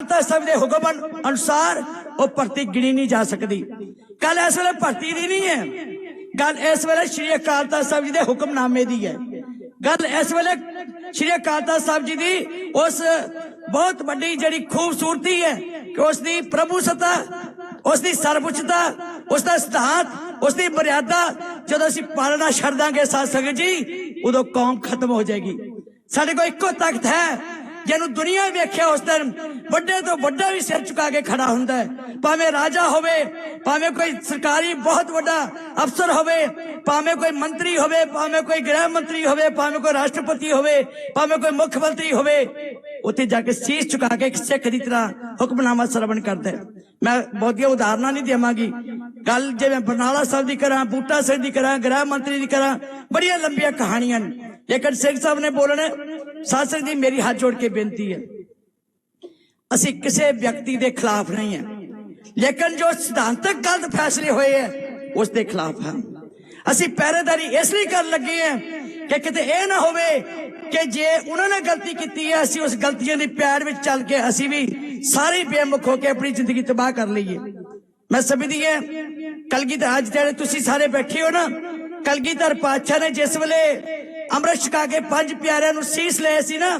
ਤਾਂ ਸਭ ਦੇ ਹੁਕਮ ਅਨੁਸਾਰ ਉਹ ਭਰਤੀ ਗਿਣੀ ਨਹੀਂ ਜਾ ਸਕਦੀ। ਗੱਲ ਇਸ ਵੇਲੇ ਭਰਤੀ ਦੀ ਨਹੀਂ ਹੈ। ਗੱਲ ਇਸ ਵੇਲੇ ਸ਼੍ਰੀ ਅਕਾਲ ਤਖਤ ਸਾਹਿਬ ਜੀ ਦੇ ਹੁਕਮਨਾਮੇ ਦੀ ਹੈ। ਗੱਲ ਇਸ ਵੇਲੇ ਸ਼੍ਰੀ ਅਕਾਲ ਤਖਤ ਸਾਹਿਬ ਜੀ ਦੀ ਉਸ ਬਹੁਤ ਵੱਡੀ ਜਿਹੜੀ ਖੂਬਸੂਰਤੀ ਹੈ ਕਿ ਉਸ ਦੀ ਪ੍ਰਭੂ ਸਤਾ ਉਸ ਦੀ ਸਰਵਉੱਚਤਾ, ਉਸ ਦਾ ਸਿਧਾਂਤ, ਉਸ ਦੀ ਮਰਿਆਦਾ, ਜਦੋਂ ਅਸੀਂ ਪਾਲਣਾ ਛੱਡ ਦਾਂਗੇ ਸਾਧ ਸੰਗਤ ਜੀ, ਉਦੋਂ ਕੌਮ ਖਤਮ ਹੋ ਜਾਏਗੀ। ਸਾਡੇ ਕੋਲ ਇੱਕੋ ਤਖਤ ਹੈ ਜਿਹਨੂੰ ਦੁਨੀਆ ਵੇਖਿਆ ਉਸ ਦਿਨ, ਵੱਡੇ ਤੋਂ ਵੱਡਾ ਵੀ ਸਿਰ ਚੁਕਾ ਕੇ ਖੜਾ ਹੁੰਦਾ ਹੈ। ਭਾਵੇਂ ਰਾਜਾ ਹੋਵੇ, ਭਾਵੇਂ ਕੋਈ ਸਰਕਾਰੀ ਬਹੁਤ ਵੱਡਾ ਅਫਸਰ ਹੋਵੇ, ਭਾਵੇਂ ਕੋਈ ਮੰਤਰੀ ਹੋਵੇ, ਭਾਵੇਂ ਕੋਈ ਗ੍ਰਹਿ ਮੰਤਰੀ ਹੋਵੇ, ਭਾਵੇਂ ਕੋਈ ਰਾਸ਼ਟਰਪਤੀ ਹੋਵੇ, ਭਾਵੇਂ ਕੋਈ ਮੁੱਖ ਮੰਤਰੀ ਹੋਵੇ, ਉੱਥੇ ਜਾ ਕੇ ਸੀਸ ਚੁਕਾ ਕੇ ਇੱਕ ਸਿੱਖ ਦੀ ਤਰ੍ਹਾਂ ਹੁਕਮਨਾਮਾ ਸਰਵਣ ਕਰਦਾ ਹੈ। ਮੈਂ ਬਹੁਤੀਆਂ ਉਦਾਹਰਨਾਂ ਨਹੀਂ ਦੇਵਾਂਗੀ। ਗੱਲ ਮੈਂ ਬਰਨਾਲਾ ਸਾਹਿਬ ਦੀ ਕਰਾਂ, ਬੂਟਾ ਸਿੰਘ ਦੀ ਕਰਾਂ, ਗ੍ਰਹਿ ਮੰਤਰੀ ਦੀ ਕਰਾਂ, ਬੜੀਆਂ ਲੰਬੀਆਂ ਕਹਾਣੀਆਂ ਨੇ। ਲੇਕਿਨ ਸਿੰਘ ਸਾਹਿਬ ਨੇ ਬੋਲਣਾ ਸਾਧ ਸੰਗਤ ਜੀ ਮੇਰੀ ਹੱਥ ਜੋੜ ਕੇ ਬੇਨਤੀ ਹੈ। ਅਸੀਂ ਕਿਸੇ ਵਿਅਕਤੀ ਦੇ ਖਿਲਾਫ ਨਹੀਂ ਹੈ। ਲੇਕਿਨ ਜੋ ਸਿਧਾਂਤਕ ਗਲਤ ਫੈਸਲੇ ਹੋਏ ਹੈ, ਉਸ ਦੇ ਖਿਲਾਫ ਹਾਂ। ਅਸੀਂ ਪਹਿਰੇਦਾਰੀ ਇਸ ਲਈ ਕਰਨ ਲੱਗੇ ਹਾਂ ਕਿ ਕਿਤੇ ਇਹ ਨਾ ਹੋਵੇ ਕਿ ਜੇ ਉਹਨਾਂ ਨੇ ਗਲਤੀ ਕੀਤੀ ਹੈ, ਅਸੀਂ ਉਸ ਗਲਤੀਆਂ ਦੀ ਪਿਆਰ ਵਿੱਚ ਚੱਲ ਕੇ ਅਸੀਂ ਵੀ ਸਾਰੇ ਬੇਮੁਖ ਹੋ ਕੇ ਆਪਣੀ ਜ਼ਿੰਦਗੀ ਤਬਾਹ ਕਰ ਲਈਏ। ਮੈਂ ਸਮਝਦੀ ਹਾਂ, ਕਲਗੀਧਰ, ਅੱਜ ਜਿਹੜੇ ਤੁਸੀਂ ਸਾਰੇ ਬੈਠੇ ਹੋ ਨਾ, ਕਲਗੀਧਰ ਪਾਤਸ਼ਾਹ ਨੇ ਜਿਸ ਵੇਲੇ ਅੰਮ੍ਰਿਤ ਛਕਾ ਕੇ ਪੰਜ ਪਿਆਰਿਆਂ ਨੂੰ ਸੀਸ ਲਏ ਸੀ ਨਾ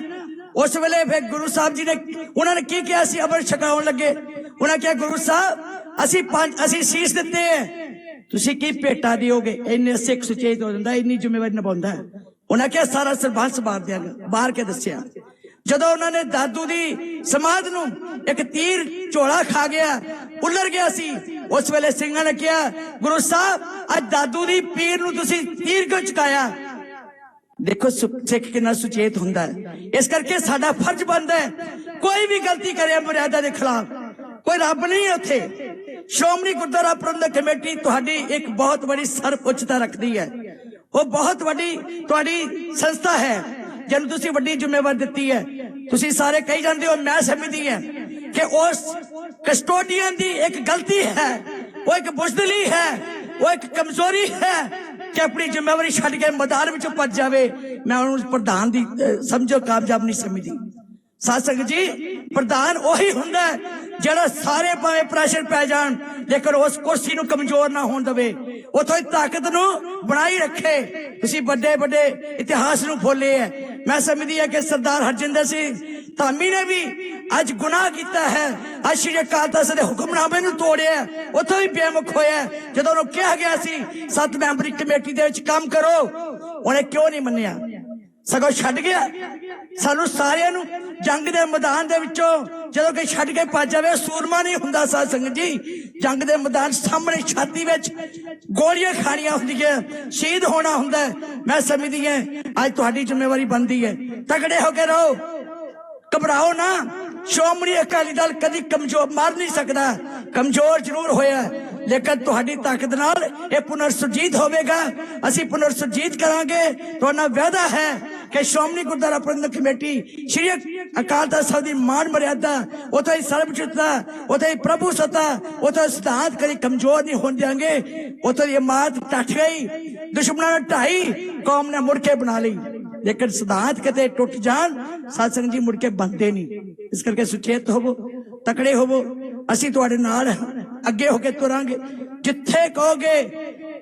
ਉਸ ਵੇਲੇ ਫਿਰ ਗੁਰੂ ਸਾਹਿਬ ਜੀ ਨੇ ਉਹਨਾਂ ਨੇ ਕੀ ਕਿਹਾ ਸੀ ਅੰਮ੍ਰਿਤ ਛਕਾਉਣ ਲੱਗੇ ਉਹਨਾਂ ਕਿਹਾ ਗੁਰੂ ਸਾਹਿਬ ਅਸੀਂ ਪੰਜ ਅਸੀਂ ਸੀਸ ਦਿੱਤੇ ਹੈ ਤੁਸੀਂ ਕੀ ਭੇਟਾ ਦਿਓਗੇ ਇੰਨੇ ਸਿੱਖ ਸੁਚੇਤ ਹੋ ਜਾਂਦਾ ਇੰਨੀ ਜ਼ਿੰਮੇਵਾਰੀ ਨਿਭਾਉਂਦਾ ਹੈ ਉਹਨਾਂ ਕਿਹਾ ਸਾਰਾ ਸਰਬੰਸ ਬਾਹਰ ਦਿਆਂਗਾ ਬਾਹਰ ਕੇ ਦੱਸਿਆ ਜਦੋਂ ਉਹਨਾਂ ਨੇ ਦਾਦੂ ਦੀ ਸਮਾਧ ਨੂੰ ਇੱਕ ਤੀਰ ਝੋਲਾ ਖਾ ਗਿਆ ਉੱਲਰ ਗਿਆ ਸੀ ਉਸ ਵੇਲੇ ਸਿੰਘਾਂ ਨੇ ਕਿਹਾ ਗੁਰੂ ਸਾਹਿਬ ਅੱਜ ਦਾਦੂ ਦੀ ਪੀਰ ਨੂੰ ਤੁਸੀਂ ਤੀਰ ਕਿਉਂ ਚੁਕਾਇਆ ਦੇਖੋ ਸੁ- ਸਿੱਖ ਕਿੰਨਾ ਸੁਚੇਤ ਹੁੰਦਾ ਹੈ ਇਸ ਕਰਕੇ ਸਾਡਾ ਫਰਜ਼ ਬਣਦਾ ਹੈ ਕੋਈ ਵੀ ਗਲਤੀ ਕਰੇ ਮਰਿਆਦਾ ਦੇ ਖਿਲਾਫ ਕੋਈ ਰੱਬ ਨਹੀਂ ਹੈ ਉੱਥੇ ਸ਼੍ਰੋਮਣੀ ਗੁਰਦੁਆਰਾ ਪ੍ਰਬੰਧਕ ਕਮੇਟੀ ਤੁਹਾਡੀ ਇੱਕ ਬਹੁਤ ਵੱਡੀ ਸਰਵਉੱਚਤਾ ਰੱਖਦੀ ਹੈ ਉਹ ਬਹੁਤ ਵੱਡੀ ਤੁਹਾਡੀ ਸੰਸਥਾ ਹੈ ਜਿਹਨੂੰ ਤੁਸੀਂ ਵੱਡੀ ਜ਼ਿੰਮੇਵਾਰੀ ਦਿੱਤੀ ਹੈ ਤੁਸੀਂ ਸਾਰੇ ਕਹੀ ਜਾਂਦੇ ਹੋ ਮੈਂ ਸਮਝਦੀ ਹਾਂ ਕਿ ਉਸ ਕਸਟੋਡੀਅਨ ਦੀ ਇੱਕ ਗਲਤੀ ਹੈ ਉਹ ਇੱਕ ਬੁਜ਼ਦਲੀ ਹੈ ਉਹ ਇੱਕ ਕਮਜ਼ੋਰੀ ਹੈ ਕਿ ਆਪਣੀ ਜ਼ਿੰਮੇਵਾਰੀ ਛੱਡ ਕੇ ਮੈਦਾਨ ਵਿੱਚ ਭੱਜ ਜਾਵੇ, ਮੈਂ ਉਹਨੂੰ ਪ੍ਰਧਾਨ ਦੀ ਸਮਝੋ ਕਾਮਯਾਬ ਨਹੀਂ ਸਮਝਦੀ। ਸਾਧ ਜੀ, ਪ੍ਰਧਾਨ ਉਹੀ ਹੁੰਦਾ ਜਿਹੜਾ ਸਾਰੇ ਭਾਵੇਂ ਪ੍ਰੈਸ਼ਰ ਪੈ ਜਾਣ, ਲੇਕਿਨ ਉਸ ਕੁਰਸੀ ਨੂੰ ਕਮਜ਼ੋਰ ਨਾ ਹੋਣ ਦੇਵੇ। ਉਥੋਂ ਦੀ ਤਾਕਤ ਨੂੰ ਬਣਾਈ ਰੱਖੇ। ਤੁਸੀਂ ਵੱਡੇ ਵੱਡੇ ਇਤਿਹਾਸ ਨੂੰ ਫੋਲੇ ਹੈ। ਮੈਂ ਸਮਝਦੀ ਹਾਂ ਕਿ ਸਰਦਾਰ ਹਰਜਿੰਦਰ ਸਿੰਘ ਧਾਮੀ ਨੇ ਵੀ ਅੱਜ ਗੁਨਾਹ ਕੀਤਾ ਹੈ। ਅੱਜ ਸ਼੍ਰੀ ਅਕਾਲ ਤਖਤ ਦੇ ਹੁਕਮਨਾਮੇ ਨੂੰ ਤੋੜਿਆ ਉਥੋਂ ਵੀ ਬੇਮੁਖ ਹੋਇਆ ਜਦੋਂ ਉਹਨੂੰ ਕਿਹਾ ਗਿਆ ਸੀ, ਸੱਤ ਮੈਂਬਰੀ ਕਮੇਟੀ ਦੇ ਵਿੱਚ ਕੰਮ ਕਰੋ, ਉਹਨੇ ਕਿਉਂ ਨਹੀਂ ਮੰਨਿਆ? ਸਗੋਂ ਛੱਡ ਗਿਆ। ਸਾਨੂੰ ਸਾਰਿਆਂ ਨੂੰ ਜੰਗ ਦੇ ਮੈਦਾਨ ਦੇ ਵਿੱਚੋਂ ਜਦੋਂ ਕੋਈ ਛੱਡ ਕੇ ਭੱਜ ਜਾਵੇ ਸੂਰਮਾ ਨਹੀਂ ਹੁੰਦਾ ਸਾਧ ਸੰਗਤ ਜੀ। ਜੰਗ ਦੇ ਮੈਦਾਨ ਸਾਹਮਣੇ ਛਾਤੀ ਵਿੱਚ ਗੋਲੀਆਂ ਖਾਣੀਆਂ ਹੁੰਦੀਆਂ ਸ਼ਹੀਦ ਹੋਣਾ ਹੁੰਦਾ ਮੈਂ ਸਮਝਦੀ ਹਾਂ, ਅੱਜ ਤੁਹਾਡੀ ਜ਼ਿੰਮੇਵਾਰੀ ਬਣਦੀ ਹੈ। ਤਗੜੇ ਹੋ ਕੇ ਰਹੋ। ਘਬਰਾਓ ਨਾ। ਸ਼੍ਰੋਮਣੀ ਅਕਾਲੀ ਦਲ ਕਦੀ ਕਮਜ਼ੋਰ ਮਾਰ ਨਹੀਂ ਸਕਦਾ। ਕਮਜ਼ੋਰ ਜ਼ਰੂਰ ਹੋਇਆ। ਲੇਕਿਨ ਤੁਹਾਡੀ ਤਾਕਤ ਨਾਲ ਇਹ ਪੁਨਰ ਸੁਰਜੀਤ ਹੋਵੇਗਾ। ਅਸੀਂ ਪੁਨਰ ਸੁਰਜੀਤ ਕਰਾਂਗੇ। ਤੁਹਾਡਾ ਵਾਅਦਾ ਹੈ ਕਿ ਸ਼੍ਰੋਮਣੀ ਗੁਰਦੁਆਰਾ ਪ੍ਰਬੰਧਕ ਕਮੇਟੀ ਸ਼੍ਰੀ ਅਕਾਲ ਤਖਤ ਸਾਹਿਬ ਦੀ ਮਾਨ ਮਰਿਆਦਾ, ਉਥੇ ਹੀ ਸਰਬਚਿਤਤਾ, ਉਥੇ ਹੀ ਪ੍ਰਭੂ ਸਤਾ, ਉਥੇ ਸਿਧਾਂਤ ਕਦੀ ਕਮਜ਼ੋਰ ਨਹੀਂ ਹੋਣ ਦਿਆਂਗੇ। ਉਥੇ ਦੀ ਇਮਾਰਤ ਟੱਟ ਗਈ। ਦੁਸ਼ਮਣਾਂ ਨੇ ਢਾਈ ਕੌਮ ਨੇ ਮੁੜ ਕੇ ਬਣਾ ਲਈ। ਲੇਕਿਨ ਸਿਧਾਂਤ ਕਿਤੇ ਟੁੱਟ ਜਾਣ ਸਾਧ ਸੰਗਤ ਮੁੜ ਕੇ ਬੰਦੇ ਨਹੀਂ। ਇਸ ਕਰਕੇ ਸੁਚੇਤ ਹੋਵੋ, ਤਕੜੇ ਹੋਵੋ, ਅਸੀਂ ਤੁਹਾਡੇ ਨਾਲ ਅੱਗੇ ਹੋ ਕੇ ਤੁਰਾਂਗੇ। ਜਿੱਥੇ ਕਹੋਗੇ,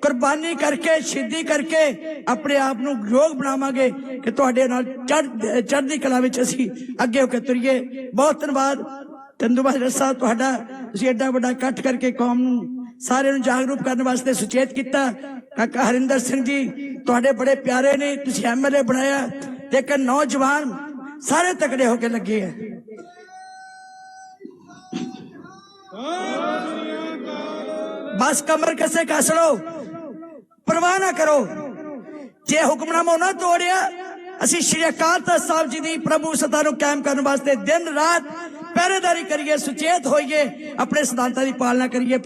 ਕੁਰਬਾਨੀ ਕਰਕੇ, ਸ਼ਹੀਦੀ ਕਰਕੇ ਆਪਣੇ ਆਪ ਨੂੰ ਯੋਗ ਬਣਾਵਾਂਗੇ ਕਿ ਤੁਹਾਡੇ ਨਾਲ ਚੜ੍ਹ- ਚੜ੍ਹਦੀ ਕਲਾ ਵਿੱਚ ਅਸੀਂ ਅੱਗੇ ਹੋ ਕੇ ਤੁਰੀਏ। ਬਹੁਤ ਧੰਨਵਾਦ। ਚੰਦੂ ਸਾਹਿਬ, ਤੁਹਾਡਾ ਤੁਸੀਂ ਐਡਾ ਵੱਡਾ ਇਕੱਠ ਕਰਕੇ ਕੌਮ ਨੂੰ ਸਾਰਿਆਂ ਨੂੰ ਜਾਗਰੂਕ ਕਰਨ ਵਾਸਤੇ ਸੁਚੇਤ ਕੀਤਾ। ਹਰਿੰਦਰ ਸਿੰਘ ਜੀ ਤੁਹਾਡੇ ਬੜੇ ਪਿਆਰੇ ਨੇ ਤੁਸੀਂ ਐਮਐਲਏ ਬਣਾਇਆ ਲੇਕਿਨ ਨੌਜਵਾਨ ਸਾਰੇ ਤਕੜੇ ਹੋ ਕੇ ਲੱਗੇ ਆ ਬਸ ਕਮਰ ਕਸੇ ਕੱਸ ਲਓ ਪਰਵਾਹ ਨਾ ਕਰੋ ਜੇ ਹੁਕਮਨਾਮਾ ਨਾ ਤੋੜਿਆ ਅਸੀਂ ਸ਼੍ਰੀ ਅਕਾਲ ਤਖਤ ਸਾਹਿਬ ਜੀ ਦੀ ਪ੍ਰਭੂ ਸਤਾ ਨੂੰ ਕਾਇਮ ਕਰਨ ਵਾਸਤੇ ਦਿਨ ਰਾਤ ਪਹਿਰੇਦਾਰੀ ਕਰੀਏ ਸੁਚੇਤ ਹੋਈਏ ਆਪਣੇ ਸਿਧਾਂਤਾਂ ਦੀ ਪਾਲਣਾ ਕਰੀਏ